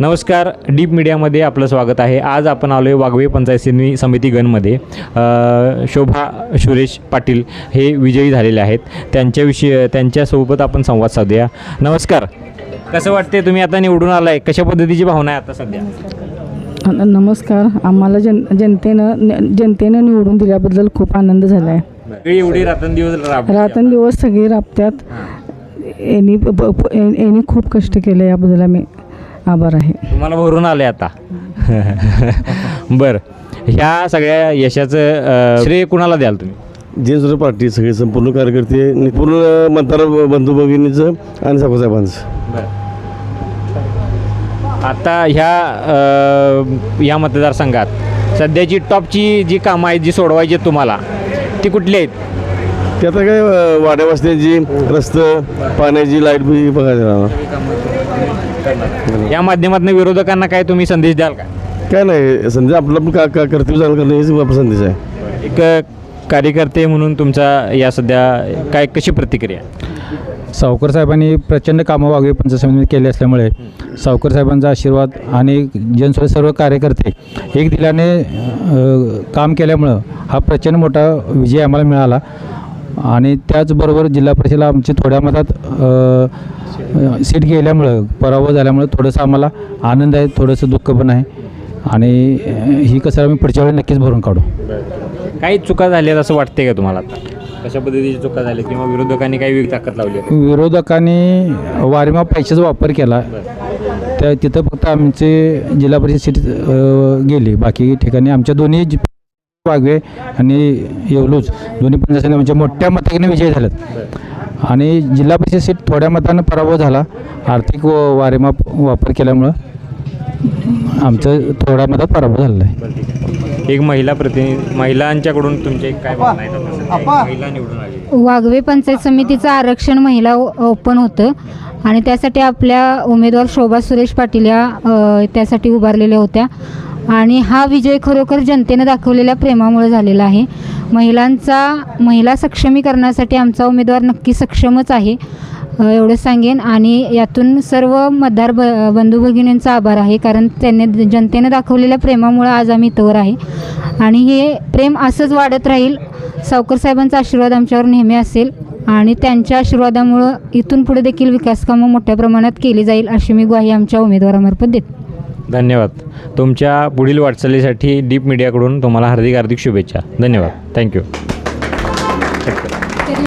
नमस्कार डीप मीडियामध्ये आपलं स्वागत आहे. आज आपण आलो आहे वाघवे पंचायत समिती समिती गणमध्ये शोभा सुरेश पाटील हे विजयी झालेले आहेत. त्यांच्याविषयी त्यांच्यासोबत आपण संवाद साधूया. नमस्कार. कसं वाटते तुम्ही आता निवडून आलाय. कशा पद्धतीची भावना आहे आता सध्या? नमस्कार. आम्हाला जन जनतेनं जनतेनं निवडून दिल्याबद्दल खूप आनंद झाला आहे एवढी रात्रंदिवस रात्रंदिवस सगळे राबत्यात यांनी खूप कष्ट केले याबद्दल आम्ही. आभार आहे. तुम्हाला भरून आले आता. बरं. ह्या सगळ्या यशाचं अ, श्रेय कुणाला द्याल तुम्ही? जे पार्टी सगळे संपूर्ण कार्यकर्ते आणि पूर्ण मतदार बंधू भगिनीचं आणि साहेबांचं आता ह्या अ, या मतदारसंघात सध्याची टॉपची जी कामं आहेत जी सोडवायची आहेत तुम्हाला ती कुठली आहेत? ते आता काय वाड्या वस्त्यांची रस्तं पाण्याची लाइट बी बघायला या माध्यमातून विरोधकांना काय तुम्ही संदेश द्याल का? काय नाही समजा आपलं पण का का कर्तव्य चांगलं करणं हेच संदेश आहे. एक कार्यकर्ते म्हणून तुमचा या सध्या काय कशी प्रतिक्रिया सावकर साहेबांनी प्रचंड कामं वाघवे पंचायत समितीमध्ये केली असल्यामुळे सावकर साहेबांचा आशीर्वाद आणि जनसोय सर्व कार्यकर्ते एक दिल्याने काम केल्यामुळं हा प्रचंड मोठा विजय आम्हाला मिळाला. आणि त्याचबरोबर जिल्हा परिषदेला आमची थोड्या मतात सीट गेल्यामुळं पराभव झाल्यामुळं थोडंसं आम्हाला आनंद आहे थोडंसं दुःख पण आहे. आणि ही कसं आम्ही पुढच्या वेळी नक्कीच भरून काढू. काही चुका झाल्यात असं वाटते का तुम्हाला? कशा पद्धतीची चुका झाल्या किंवा विरोधकांनी काही वेग ताकद लावली? विरोधकांनी वारीमा पैशाचा वापर केला. त्या तिथं फक्त आमचे जिल्हा परिषद सीट गेली. बाकी ठिकाणी आमच्या दोन्ही वाघवे आणि येवलूज. दोन्ही पंचायत आमच्या मोठ्या मताने विजय झालेत. आणि जिल्हा परिषद सीट थोड्या मतानं पराभव झाला. आर्थिक व वारेमाप वापर केल्यामुळं आमचं थोड्या मतात पराभव झालेला आहे. एक महिला प्रतिनिधी महिलांच्याकडून तुमचे काय भावना आहेत आता सध्या? महिला निवडून आली. वाघवे पंचायत समितीचं आरक्षण महिला ओपन होतं. आणि त्यासाठी आपल्या उमेदवार शोभा सुरेश पाटील या अ, त्यासाठी उभारलेल्या होत्या. आणि हा विजय खरोखर जनतेने दाखवलेल्या प्रेमामुळे झालेला आहे. महिलांचा महिला सक्षमीकरणासाठी आमचा उमेदवार नक्की सक्षमच आहे एवढं सांगेन. आणि यातून सर्व मतदार ब बंधू भगिनींचा आभार आहे कारण त्यांनी जनतेने दाखवलेल्या प्रेमामुळे आज आम्ही इथवर आहे. आणि हे प्रेम असंच वाढत राहील सावकर साहेबांचा आशीर्वाद आमच्यावर नेहमी असेल आणि त्यांच्या आशीर्वादामुळं इथून पुढे देखील विकास कामं मोठ्या प्रमाणात केली जाईल अशी मी ग्वाही आमच्या उमेदवारामार्फत देते. धन्यवाद. तुमच्या पुढील वाटचालीसाठी डीप मीडियाकडून तुम्हाला हार्दिक हार्दिक शुभेच्छा. धन्यवाद. थँक्यू